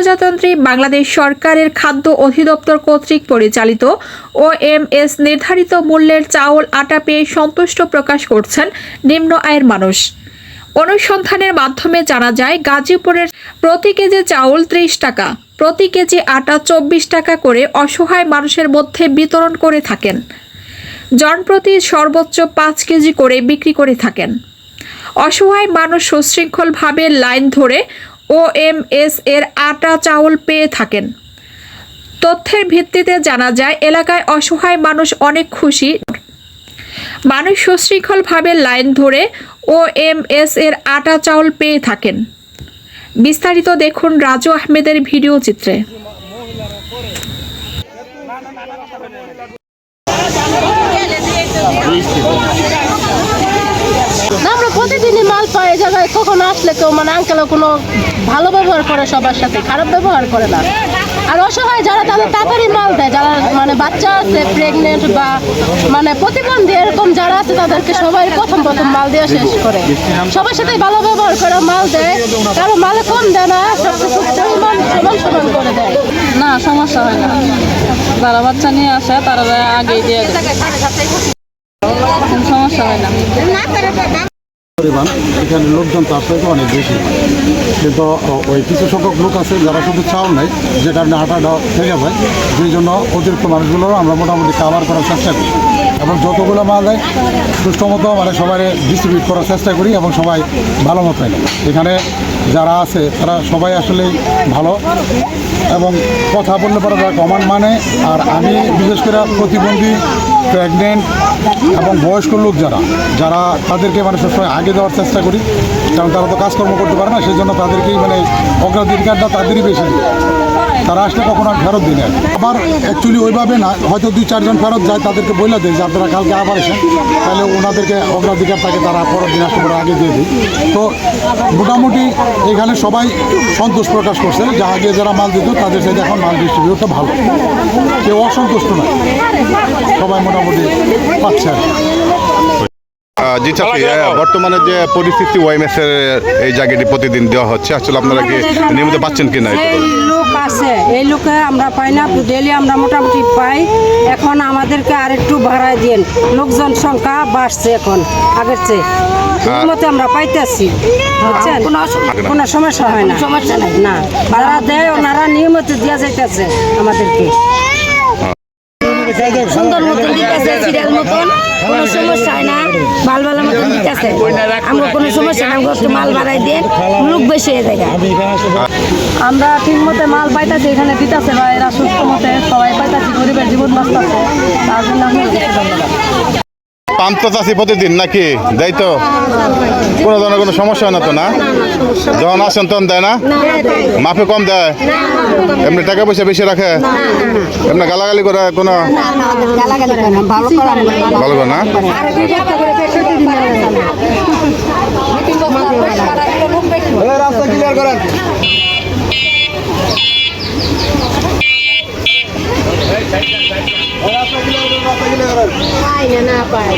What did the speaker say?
গণপ্রজাতন্ত্রী বাংলাদেশ সরকারের খাদ্য অধিদপ্তর কর্তৃক পরিচালিত ও এম এস নির্ধারিত মূল্যের চাউল আটা পেয়ে সন্তুষ্ট প্রকাশ করছেন নিম্ন আয়ের মানুষ। অনুসন্ধানের মাধ্যমে জানা যায়, গাজীপুরের প্রতি কেজি চাউল ত্রিশ টাকা, প্রতি কেজি আটা চব্বিশ টাকা করে অসহায় মানুষের মধ্যে বিতরণ করে থাকেন। জনপ্রতি সর্বোচ্চ পাঁচ কেজি করে বিক্রি করে থাকেন। অসহায় মানুষ সুশৃঙ্খলভাবে লাইন ধরে ও এম এস এর আটা চাউল পেয়ে থাকেন। তথ্যের ভিত্তিতে জানা যায়, এলাকায় অসহায় মানুষ অনেক খুশি। মানুষ সুশৃঙ্খলভাবে লাইন ধরে ও এম এস এর আটা চাউল পেয়ে থাকেন। বিস্তারিত দেখুন রাজু আহমেদের ভিডিও চিত্রে। আমরা প্রতিদিনই পাই এই জায়গায় কখন আসলে কেউ মানে আঙ্কেলও কোনো ভালো ব্যবহার করে সবার সাথে খারাপ ব্যবহার করে না। আর অসহায় যারা তাদের তাড়াতাড়ি মাল দেয় যারা মানে বাচ্চা আছে প্রেগনেন্ট বা মানে প্রতিবন্ধী এরকম যারা আছে তাদেরকে সবাই প্রথম প্রথম মাল দেওয়া শেষ করে। সবার সাথে ভালো ব্যবহার করে মাল দেয় কারও মালে কম দেয় না সব কিছু পরিমাণ সমান সমান করে দেয়। না সমস্যা হয় না। যারা বাচ্চা নিয়ে আসে তারা আগেই দিয়ে দেয়। সমস্যা হয় না। পরিমাণ, এখানে লোকজন তার থেকে অনেক বেশি। কিন্তু ওই কিছু সংখ্যক লোক আছে যারা শুধু চাউল নেই যে কারণে আটাটা থেকে যায়। সেই জন্য অতিরিক্ত মানুষগুলো আমরা মোটামুটি কাভার করার চেষ্টা করি। এবং যতগুলো মাল দেয় সুষ্ঠু মতো মানে সবাই ডিস্ট্রিবিউট করার চেষ্টা করি এবং সবাই ভালো মতো এখানে যারা আছে, তারা সবাই আসলেই ভালো। এবং কথা বললে পরে তারা কমান মানে আর আমি বিশেষ করে প্রতিবন্ধী প্রেগনেন্ট এবং বয়স্ক লোক যারা যারা তাদেরকে মানে সবসময় আগে দেওয়ার চেষ্টা করি। কারণ তারা তো কাজকর্ম করতে পারে না সেই জন্য তাদেরকেই মানে অগ্রাধিকারটা তাদেরই বেশি। তারা আসলে কখনো আর ফেরত দিই না। আবার অ্যাকচুয়ালি ওইভাবে না, হয়তো দুই, চারজন ফেরত যায়, তাদেরকে বলে দেয় যে আপনারা কালকে আবার এসেন। তাহলে ওনাদেরকে অগ্রাধিকার থাকে তারা পরের দিন আসতে আগে দিয়ে দিই তো মোটামুটি এখানে সবাই সন্তোষ প্রকাশ করছে যে আগে যারা মাল দিত, তাদের সাথে এখন মাল ডিস্ট্রিবিউটটা ভালো। কেউ অসন্তুষ্ট না। সবাই মোটামুটি পাচ্ছে আর জি চাচি বর্তমানে যে পরিস্থিতি ওয়াইএমএস এর এই জায়গাটি প্রতিদিন দেওয়া হচ্ছে আসলে আপনারা কি নিয়মিত পাচ্ছেন কিনা একটু। লোক আছে এই লোকে আমরা পাই না ডেলি আমরা মোটামুটি পাই। এখন আমাদেরকে আরেকটু ভাড়ায় দিন লোকজন সংখ্যা বাড়ছে এখন আগের চেয়ে। মতো আমরা পাইতেছি বুঝছেন? কোনো সমস্যা হয় না। সমস্যা নাই। না যারা দেয় ওনারা নিয়মিত দেওয়া যাইতেছে আমাদেরকে। সুন্দর মতন দিতেছে সিরিয়াল মতন। কোনো সমস্যা হয় না। ভালো ভালো মতন দিতেছে আমরা কোনো সমস্যা একটু মাল বাড়াই দিয়ে লোক বেশি হয়ে যায় আমরা ঠিক মতো মাল পাইতাছি, এখানে দিতেছে বা এরা সুস্থ মতে সবাই পাইতাছি, গরিবের জীবন বাঁচতেছে। তার জন্য আমি ধন্যবাদ। পাম্প তো চাষি প্রতিদিন নাকি? দেয় তো। কোনো ধরনের কোনো সমস্যা হয় না তো, না? যখন আসেন তখন দেয় না? মাফে কম দেয়? এমনি টাকা পয়সা বেশি রাখে? এমনি গালাগালি করে কোনো? ভালো করে না? না পায়